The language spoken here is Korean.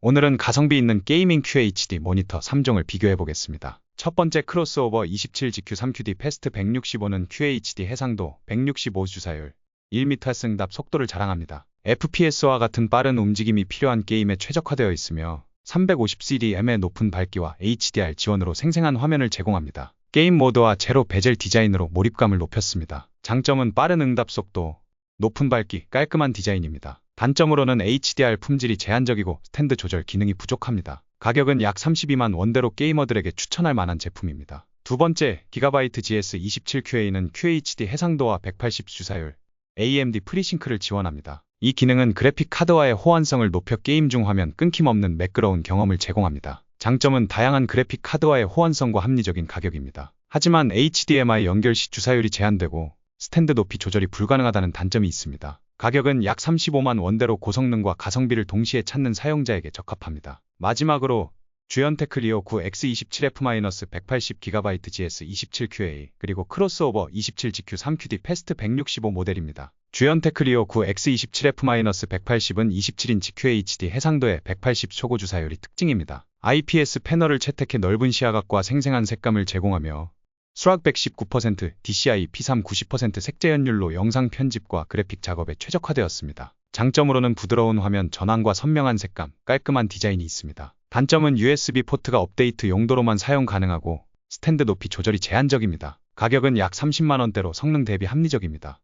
오늘은 가성비 있는 게이밍 QHD 모니터 3종을 비교해 보겠습니다. 첫 번째 크로스오버 27GQ3QD 패스트 165는 QHD 해상도 165 주사율 1m 승답 속도를 자랑합니다. FPS와 같은 빠른 움직임이 필요한 게임에 최적화되어 있으며 350CDM의 높은 밝기와 HDR 지원으로 생생한 화면을 제공합니다. 게임 모드와 제로 베젤 디자인으로 몰입감을 높였습니다. 장점은 빠른 응답 속도, 높은 밝기, 깔끔한 디자인입니다. 단점으로는 HDR 품질이 제한적이고 스탠드 조절 기능이 부족합니다. 가격은 약 32만 원대로 게이머들에게 추천할 만한 제품입니다. 두 번째, 기가바이트 GS27QA는 QHD 해상도와 180 주사율, AMD 프리싱크를 지원합니다. 이 기능은 그래픽 카드와의 호환성을 높여 게임 중 화면 끊김 없는 매끄러운 경험을 제공합니다. 장점은 다양한 그래픽 카드와의 호환성과 합리적인 가격입니다. 하지만 HDMI 연결 시 주사율이 제한되고 스탠드 높이 조절이 불가능하다는 단점이 있습니다. 가격은 약 35만 원대로 고성능과 가성비를 동시에 찾는 사용자에게 적합합니다. 마지막으로 주연테크 리오 9X27F-180GB GS27QA 그리고 크로스오버 27GQ3QD 패스트 165 모델입니다. 주연테크 리오 9X27F-180은 27인치 QHD 해상도의 180 초고 주사율이 특징입니다. IPS 패널을 채택해 넓은 시야각과 생생한 색감을 제공하며 수락 119%, DCI P3 90% 색재 연율로 영상 편집과 그래픽 작업에 최적화되었습니다. 장점으로는 부드러운 화면 전환과 선명한 색감, 깔끔한 디자인이 있습니다. 단점은 USB 포트가 업데이트 용도로만 사용 가능하고 스탠드 높이 조절이 제한적입니다. 가격은 약 30만원대로 성능 대비 합리적입니다.